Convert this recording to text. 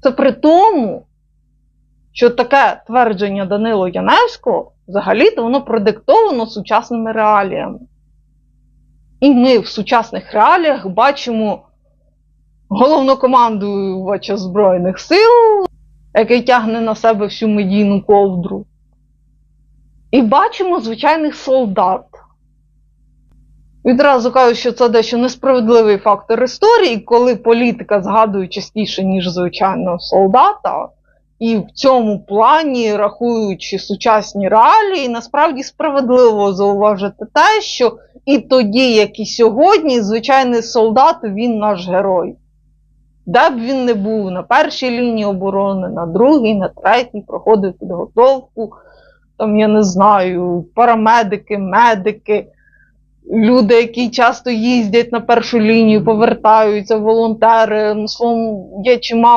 Це при тому, що таке твердження Данило Яневського взагалі-то воно продиктовано сучасними реаліями. І ми в сучасних реаліях бачимо головнокомандувача Збройних сил, який тягне на себе всю медійну ковдру. І бачимо звичайних солдат. Відразу кажу, що це дещо несправедливий фактор історії, коли політика згадує частіше, ніж звичайного солдата, і в цьому плані, рахуючи сучасні реалії, насправді справедливо зауважити те, що і тоді, як і сьогодні, звичайний солдат він наш герой. Де б він не був на першій лінії оборони, на другій, на третій, проходив підготовку, там, я не знаю, парамедики, медики, люди, які часто їздять на першу лінію, повертаються, волонтери. Словом, своєму є чимало